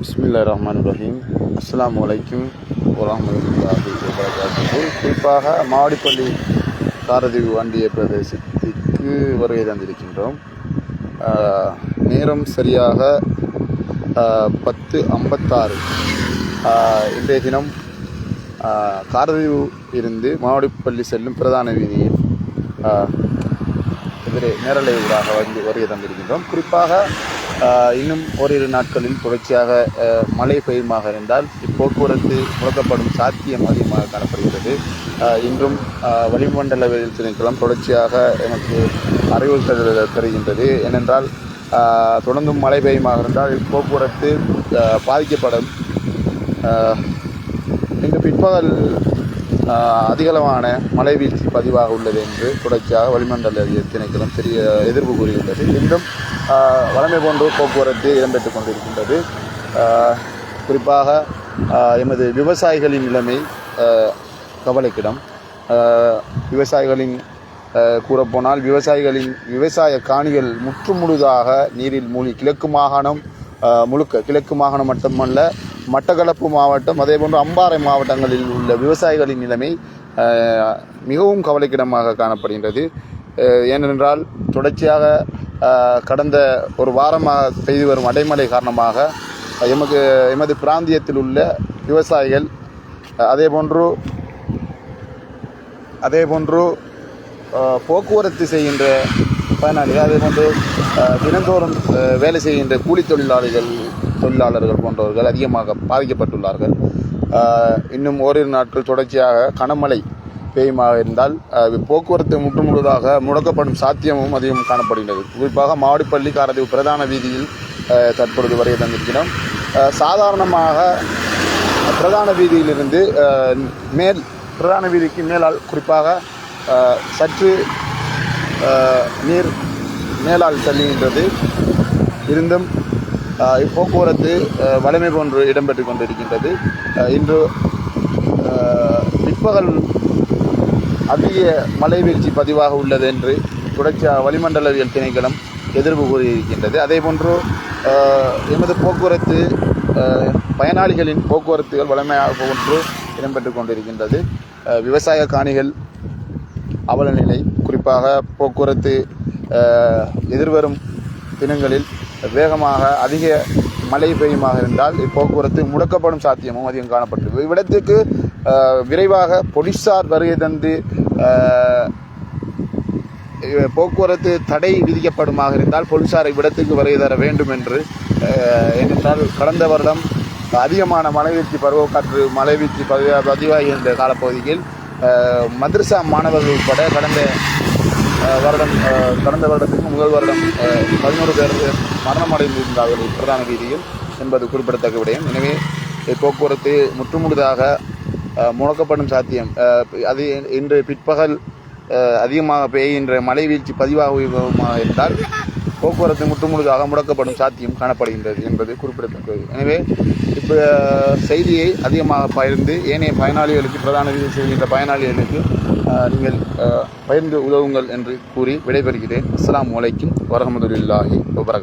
பிஸ்மில்லா ரஹ்மான் ரஹீம் அஸ்லாம் வலைக்கும் வரமத்துல்லாஹி வபரகாத்துஹு குறிப்பாக மாவடிப்பள்ளி காரதீவு வண்டிய பிரதேசத்திற்கு வருகை தந்திருக்கின்றோம். நேரம் சரியாக பத்து ஐம்பத்தாறு. இன்றைய தினம் காரதீவு இருந்து மாவடிப்பள்ளி செல்லும் பிரதான வீதியில் எதிரே நேரலை ஊடாக வந்து வருகை தந்திருக்கின்றோம். குறிப்பாக இன்னும் ஓரிரு நாட்களில் தொடர்ச்சியாக மழை பெய்யுமாக இருந்தால் இப்போக்குவரத்து முடக்கப்படும் சாத்தியம் அதிகமாக காணப்படுகிறது. இன்றும் வளிமண்டல வளிமண்டல திணைக்களம் தொடர்ச்சியாக எனக்கு அறிவுறுத்தல் தெரிகின்றது. ஏனென்றால் தொடர்ந்தும் மழை பெய்யுமாக இருந்தால் போக்குவரத்து பாதிக்கப்படும். ஆஹ், இன்று பிற்பகல் அதிகளவான மழை வீழ்ச்சி பதிவாக உள்ளது என்று தொடர்ச்சியாக வளிமண்டல திணைக்களம் பெரிய எதிர்ப்பு கூறியுள்ளது. இன்றும் வளமை வழமை போன்று போக்குவரத்து இடம்பெற்று கொண்டிருக்கின்றது. குறிப்பாக எமது விவசாயிகளின் நிலைமை கவலைக்கிடம். விவசாயிகளின் கூறப்போனால் விவசாயிகளின் விவசாய காணிகள் முற்றுமுழுதாக நீரில் மூழ்கி கிழக்கு மாகாணம் முழுக்க கிழக்கு மாகாணம் மட்டுமல்ல மட்டக்களப்பு மாவட்டம் அதேபோன்று அம்பாறை மாவட்டங்களில் உள்ள விவசாயிகளின் நிலைமை மிகவும் கவலைக்கிடமாக காணப்படுகின்றது. ஏனென்றால் தொடர்ச்சியாக கடந்த ஒரு வாரமாக பெய்து வரும் அடைமழை காரணமாக எமக்கு எமது பிராந்தியத்தில் உள்ள விவசாயிகள் அதேபோன்று அதேபோன்று போக்குவரத்து செய்கின்ற பயனாளிகள் அதேபோன்று வந்து தினந்தோறும் வேலை செய்கின்ற கூலி தொழிலாளிகள் தொழிலாளர்கள் போன்றவர்கள் அதிகமாக பாதிக்கப்பட்டுள்ளார்கள். இன்னும் ஓரிரு நாட்கள் தொடர்ச்சியாக கனமழை பெய்யுமாக இருந்தால் போக்குவரத்து போக்குவரத்து முற்றுமுழுதாக முடக்கப்படும் சாத்தியமும் அதிகம் காணப்படுகின்றது குறிப்பாக மாவடிப்பள்ளி காரதீவு பிரதான வீதியில் தற்பொழுது வரைய தந்திருக்கிறோம் சாதாரணமாக பிரதான வீதியிலிருந்து மேல் பிரதான வீதிக்கு மேலால் குறிப்பாக சற்று நீர் மேலால் தள்ளுகின்றது இருந்தும் இப்போக்குவரத்து வலிமை போன்று இடம்பெற்று கொண்டிருக்கின்றது. இன்று பிற்பகல் அதிக மழை வீழ்ச்சி பதிவாக உள்ளது என்று தொடர்ச்சியாக வளிமண்டலவியல் திணைக்களம் எதிர்ப்பு கூறியிருக்கின்றது. அதே போன்று எமது போக்குவரத்து பயனாளிகளின் போக்குவரத்துகள் வளமையாக போன்று இடம்பெற்று கொண்டிருக்கின்றது. விவசாய காணிகள் அவல நிலை குறிப்பாக போக்குவரத்து எதிர்வரும் தினங்களில் வேகமாக அதிக மழை பெய்யுமாக இருந்தால் இப்போக்குவரத்து முடக்கப்படும் சாத்தியமும் அதிகம் காணப்பட்டது இவ்விடத்துக்கு விரைவாக போலீசார் வருகை தந்து போக்குவரத்து தடை விதிக்கப்படுமாக இருந்தால் போலீசார் இவ்விடத்துக்கு வருகை தர வேண்டும் என்று ஏனென்றால் கடந்த வருடம் அதிகமான மழைவீழ்ச்சி பருவக்காற்று மழைவீழ்ச்சி பதிவாகி இருந்த காலப்பகுதியில் மதரசா மாணவர்கள் உட்பட கடந்த வருடம் கடந்த வருடத்துக்கு முதல் வருடம் பதினோரு பேர் மரணமடைந்திருந்தார்கள் பிரதான வீதியில் என்பது குறிப்பிடத்தக்க விடயம். எனவே போக்குவரத்து முற்றுமுழுதாக முழக்கப்படும் சாத்தியம். அது இன்று பிற்பகல் அதிகமாக பெய்கின்ற மழை வீழ்ச்சி பதிவாக இருந்தால் போக்குவரத்து முற்றுமுழுதாக முடக்கப்படும் சாத்தியம் காணப்படுகின்றது என்பது குறிப்பிடத்தக்கது. எனவே இப்போ செய்தியை அதிகமாக பகிர்ந்து ஏனைய பயனாளிகளுக்கு பிரதான வீதி செய்கின்ற பயனாளிகளுக்கு நீங்கள் பகிர்ந்து உதவுங்கள் என்று கூறி விடைபெறுகிறேன். அஸ்லாம் அலைக்கும் வரமதுல்லாஹி வபரகா